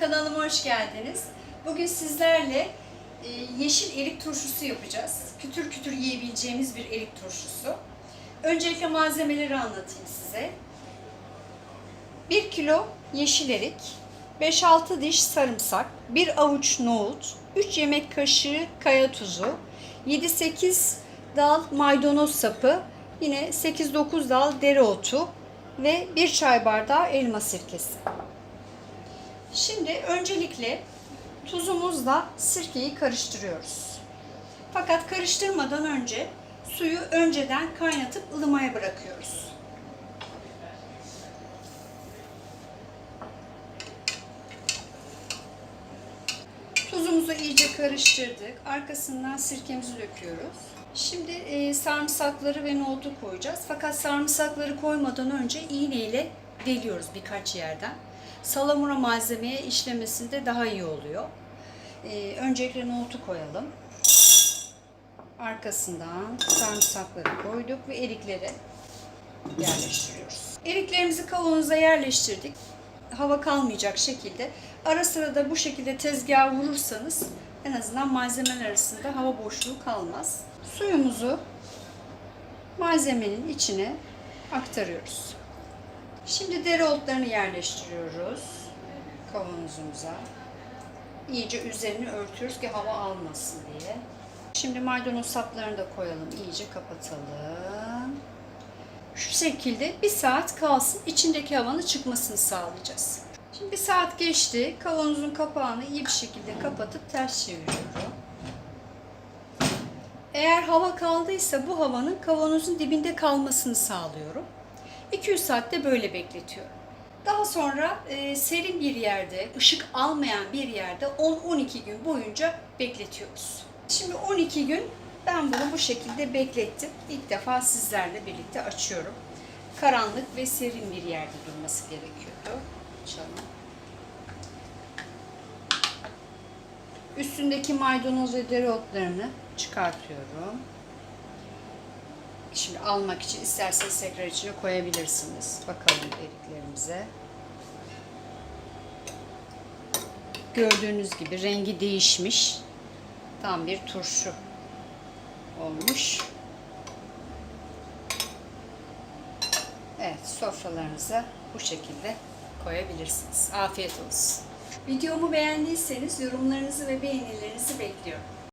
kanalıma hoş geldiniz. Bugün sizlerle e, yeşil erik turşusu yapacağız. Kütür kütür yiyebileceğimiz bir erik turşusu. Öncelikle malzemeleri anlatayım size. 1 kilo yeşil erik, 5-6 diş sarımsak, 1 avuç nohut, 3 yemek kaşığı kaya tuzu, 7-8 dal maydanoz sapı, yine 8-9 dal dereotu ve 1 çay bardağı elma sirkesi. Şimdi öncelikle tuzumuzla sirkeyi karıştırıyoruz. Fakat karıştırmadan önce suyu önceden kaynatıp ılımaya bırakıyoruz. Tuzumuzu iyice karıştırdık. Arkasından sirkemizi döküyoruz. Şimdi e, sarımsakları ve nohutu koyacağız. Fakat sarımsakları koymadan önce iğneyle deliyoruz birkaç yerden. Salamura malzemeye işlemesinde daha iyi oluyor. E, öncelikle nohutu koyalım. Arkasından sarımsakları koyduk ve erikleri yerleştiriyoruz. Eriklerimizi kavanoza yerleştirdik. Hava kalmayacak şekilde. Ara sıra da bu şekilde tezgaha vurursanız en azından malzemeler arasında hava boşluğu kalmaz. Suyumuzu malzemenin içine aktarıyoruz. Şimdi dereotlarını yerleştiriyoruz kavanozumuza. İyice üzerini örtüyoruz ki hava almasın diye. Şimdi maydanoz saplarını da koyalım. iyice kapatalım. Şu şekilde bir saat kalsın. içindeki havanın çıkmasını sağlayacağız. Şimdi bir saat geçti. Kavanozun kapağını iyi bir şekilde kapatıp ters çeviriyorum. Eğer hava kaldıysa bu havanın kavanozun dibinde kalmasını sağlıyorum. 200 saatte böyle bekletiyorum. Daha sonra e, serin bir yerde, ışık almayan bir yerde 10-12 gün boyunca bekletiyoruz. Şimdi 12 gün ben bunu bu şekilde beklettim. İlk defa sizlerle birlikte açıyorum. Karanlık ve serin bir yerde durması gerekiyordu. Açalım. Üstündeki maydanoz ve dereotlarını çıkartıyorum. Şimdi almak için isterseniz tekrar içine koyabilirsiniz. Bakalım eriklerimize. Gördüğünüz gibi rengi değişmiş. Tam bir turşu olmuş. Evet, sofralarınıza bu şekilde koyabilirsiniz. Afiyet olsun. Videomu beğendiyseniz yorumlarınızı ve beğenilerinizi bekliyorum.